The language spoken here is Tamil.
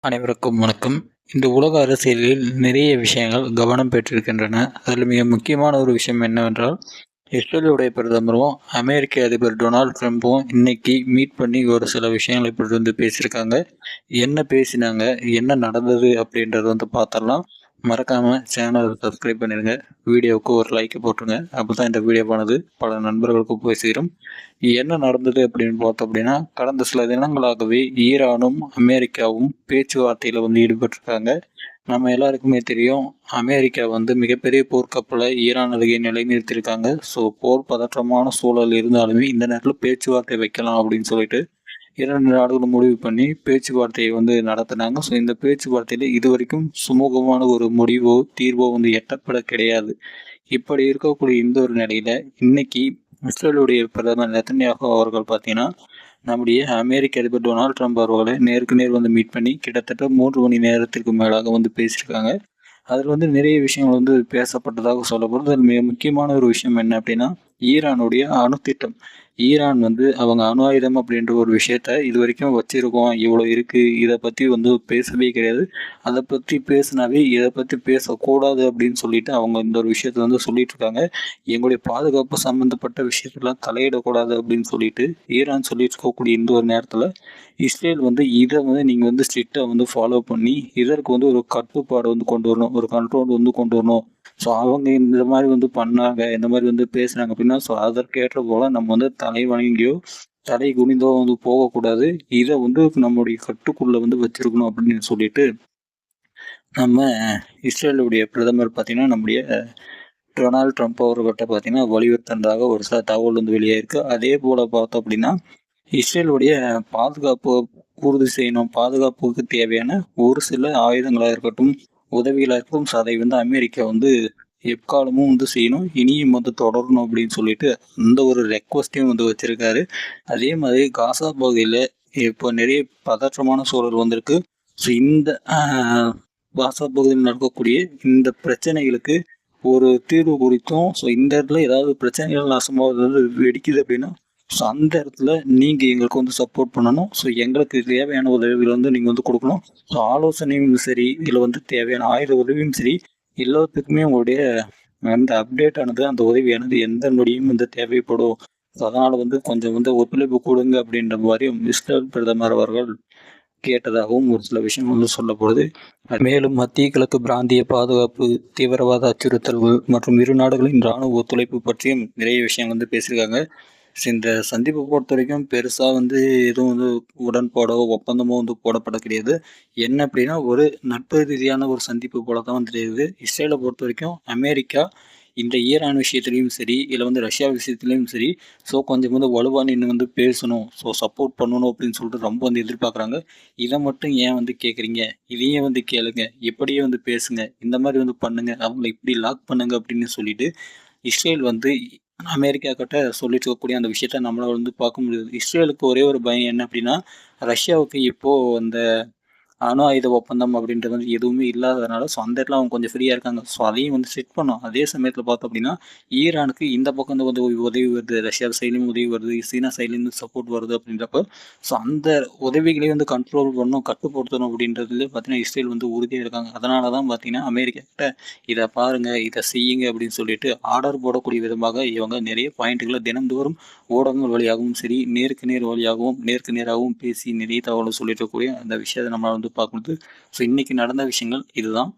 அனைவருக்கும் வணக்கம். இந்த உலக அரசியலில் நிறைய விஷயங்கள் கவனம் பெற்றிருக்கின்றன. அதில் மிக முக்கியமான ஒரு விஷயம் என்னவென்றால் இஸ்ரேலுடைய பிரதமரும் அமெரிக்க அதிபர் டொனால்ட் ட்ரம்ப்பும் இன்னைக்கு மீட் பண்ணி ஒரு சில விஷயங்களை இப்படி வந்து பேசியிருக்காங்க. என்ன பேசினாங்க? என்ன நடந்தது அப்படின்றத வந்து பார்த்தரலாம் மறக்காமல் சேனலை சப்ஸ்கிரைப் பண்ணிடுங்க. வீடியோவுக்கு ஒரு லைக் போட்டுருங்க. அப்போ தான் இந்த வீடியோவானது பல நண்பர்களுக்கு போய் சேரும் என்ன நடந்தது அப்படின்னு பார்த்தோம் அப்படின்னா கடந்த சில தினங்களாகவே ஈரானும் அமெரிக்காவும் பேச்சுவார்த்தையில் வந்து ஈடுபட்டிருக்காங்க. நம்ம எல்லாருக்குமே தெரியும் அமெரிக்கா வந்து மிகப்பெரிய போர்க்கப்பலை ஈரான் அருகே நிலைநிறுத்தியிருக்காங்க. ஸோ போர் பதற்றமான சூழல் இருந்தாலுமே இந்த நேரத்தில் பேச்சுவார்த்தை வைக்கலாம் அப்படின்னு சொல்லிட்டு இரண்டு நாடுகளும் முடிவு பண்ணி பேச்சுவார்த்தையை வந்து நடத்தினாங்க. ஸோ இந்த பேச்சுவார்த்தையில் இது வரைக்கும் சுமூகமான ஒரு முடிவோ தீர்வோ வந்து எட்டப்பட கிடையாது. இப்படி இருக்கக்கூடிய இந்த ஒரு நிலையில் இன்னைக்கு இஸ்ரேலுடைய பிரதமர் நெத்தன்யாகு அவர்கள் பார்த்தீங்கன்னா நம்முடைய அமெரிக்க அதிபர் டொனால்ட் ட்ரம்ப் அவர்களை நேருக்கு நேர் வந்து மீட் பண்ணி கிட்டத்தட்ட மூன்று மணி நேரத்திற்கு மேலாக வந்து பேசியிருக்காங்க. அதில் வந்து நிறைய விஷயங்கள் வந்து பேசப்பட்டதாக சொல்லப்படுது. அதில் மிக முக்கியமான ஒரு விஷயம் என்ன அப்படின்னா ஈரானுடைய அணுத்திட்டம். ஈரான் வந்து அவங்க அணு ஆயுதம் அப்படின்ற ஒரு விஷயத்த இது வரைக்கும் வச்சுருக்கோம். இவ்வளோ இருக்குது இதை பற்றி வந்து பேசவே கிடையாது. அதை பற்றி பேசினாவே இதை பற்றி பேசக்கூடாது அப்படின்னு சொல்லிட்டு அவங்க இந்த ஒரு விஷயத்த வந்து சொல்லிட்டு இருக்காங்க. எங்களுடைய பாதுகாப்பு சம்மந்தப்பட்ட விஷயத்தெல்லாம் தலையிடக்கூடாது அப்படின்னு சொல்லிட்டு ஈரான் சொல்லிட்டு இருக்கக்கூடிய இந்த ஒரு நேரத்தில் இஸ்ரேல் வந்து இதை வந்து நீங்கள் வந்து ஸ்ட்ரிக்டாக வந்து ஃபாலோ பண்ணி இதற்கு வந்து ஒரு கட்டுப்பாடு வந்து கொண்டு வரணும். ஒரு கண்ட்ரோல் வந்து கொண்டு வரணும். ஸோ அவங்க இந்த மாதிரி வந்து பண்ணாங்க இந்த மாதிரி வந்து பேசுனாங்க அப்படின்னா ஸோ அதற்கேற்ற போல் நம்ம வந்து த தலை வணங்கியோ தலை குனிந்தோ வந்து போகக்கூடாது. இதை வந்து நம்முடைய கட்டுக்குள்ளே வந்து வச்சிருக்கணும் அப்படின்னு சொல்லிட்டு நம்ம இஸ்ரேலுடைய பிரதமர் பார்த்தீங்கன்னா நம்முடைய டொனால்ட் ட்ரம்ப் அவர்கிட்ட பார்த்தீங்கன்னா வலியுறுத்ததாக ஒரு சில தகவல் வந்து வெளியே இருக்கு அதே போல் பார்த்தோம் அப்படின்னா இஸ்ரேலுடைய பாதுகாப்பு உறுதி செய்யணும். பாதுகாப்புக்கு தேவையான ஒரு சில ஆயுதங்களாக இருக்கட்டும் உதவிகளாக இருக்கட்டும் அதை வந்து அமெரிக்கா வந்து எக்காலமும் வந்து செய்யணும். இனியும் வந்து தொடரணும் அப்படின்னு சொல்லிட்டு அந்த ஒரு ரெக்வஸ்ட்டையும் வந்து வச்சுருக்காரு. அதே மாதிரி காசா பகுதியில் இப்போ நிறைய பதற்றமான சூழல் வந்திருக்கு. ஸோ இந்த காசா பகுதியில் நடக்கக்கூடிய இந்த பிரச்சனைகளுக்கு ஒரு தீர்வு குறித்தும் ஸோ இந்த இடத்துல ஏதாவது பிரச்சனைகள் நாசமாக வெடிக்குது அப்படின்னா ஸோ அந்த இடத்துல நீங்கள் எங்களுக்கு வந்து சப்போர்ட் பண்ணணும். ஸோ எங்களுக்கு தேவையான உதவிகள் வந்து நீங்கள் வந்து கொடுக்கணும். ஸோ ஆலோசனையும் சரி இதில் வந்து தேவையான ஆயுத உதவியும் சரி எல்லாத்துக்குமே உங்களுடைய அந்த அப்டேட் ஆனது அந்த உதவியானது எந்த நொடியும் வந்து தேவைப்படும். அதனால் வந்து கொஞ்சம் வந்து ஒத்துழைப்பு கொடுங்க அப்படின்ற மாதிரியும் இஸ்ரேல் பிரதமர் அவர்கள் கேட்டதாகவும் ஒரு சில விஷயம் வந்து சொல்லப்படுது மேலும் மத்திய கிழக்கு பிராந்திய பாதுகாப்பு தீவிரவாத அச்சுறுத்தல்கள் மற்றும் இரு நாடுகளின் இராணுவ ஒத்துழைப்பு பற்றியும் நிறைய விஷயம் வந்து பேசியிருக்காங்க. இந்த சந்திப்பை பொறுத்த வரைக்கும் பெருசாக வந்து எதுவும் வந்து உடன்பாடோ ஒப்பந்தமோ வந்து போடப்பட கிடையாது என்ன அப்படின்னா ஒரு நட்பு ரீதியான ஒரு சந்திப்பு போல தான் வந்து தெரியுது இஸ்ரேலை பொறுத்த வரைக்கும் அமெரிக்கா இந்த ஈரான் விஷயத்துலையும் சரி இல்லை வந்து ரஷ்யா விஷயத்துலையும் சரி ஸோ கொஞ்சம் வந்து வலுவாக நின்று வந்து பேசணும் ஸோ சப்போர்ட் பண்ணணும் அப்படின்னு சொல்லிட்டு ரொம்ப வந்து எதிர்பார்க்குறாங்க. இதை மட்டும் ஏன் வந்து கேட்குறீங்க இதையே வந்து கேளுங்க. எப்படியே வந்து பேசுங்க. இந்த மாதிரி வந்து பண்ணுங்க. அவங்களை இப்படி லாக் பண்ணுங்க அப்படின்னு சொல்லிட்டு இஸ்ரேல் வந்து அமெரிக்கா கிட்ட சொல்லிட்டு இருக்கக்கூடிய அந்த விஷயத்த நம்மளால் வந்து பார்க்க முடியுது. இஸ்ரேலுக்கு ஒரே ஒரு பயம் என்ன அப்படின்னா ரஷ்யாவுக்கு இப்போது அந்த அணு ஆயுத ஒப்பந்தம் அப்படின்றது வந்து எதுவுமே இல்லாததுனால ஸோ அந்த இடத்துல அவங்க கொஞ்சம் ஃப்ரீயாக இருக்காங்க. ஸோ அதையும் வந்து செட் பண்ணோம். அதே சமயத்தில் பார்த்தோம் அப்படின்னா ஈரானுக்கு இந்த பக்கம் வந்து உதவி வருது. ரஷ்யா சைட்லேயும் உதவி வருது. சீனா சைட்லேருந்து சப்போர்ட் வருது அப்படின்றப்ப ஸோ அந்த உதவிகளையும் வந்து கண்ட்ரோல் பண்ணணும் கட்டுப்படுத்தணும் அப்படின்றதுல பார்த்தீங்கன்னா இஸ்ரேல் வந்து உறுதியாக இருக்காங்க. அதனால தான் பார்த்தீங்கன்னா அமெரிக்கா கிட்ட இதை பாருங்கள் இதை செய்யுங்க அப்படின்னு சொல்லிட்டு ஆர்டர் போடக்கூடிய விதமாக இவங்க நிறைய பாயிண்ட்டுகளை தினந்தோறும் ஊடகங்கள் வழியாகவும் சரி நேருக்கு நேர் வழியாகவும் நேருக்கு நேராகவும் பேசி நிறைய தகவலை சொல்லிட்டு இருக்கக்கூடிய அந்த விஷயத்தை நம்மளால் வந்து பார்க்கும்போது ஸோ இன்றைக்கி நடந்த விஷயங்கள் இதுதான்.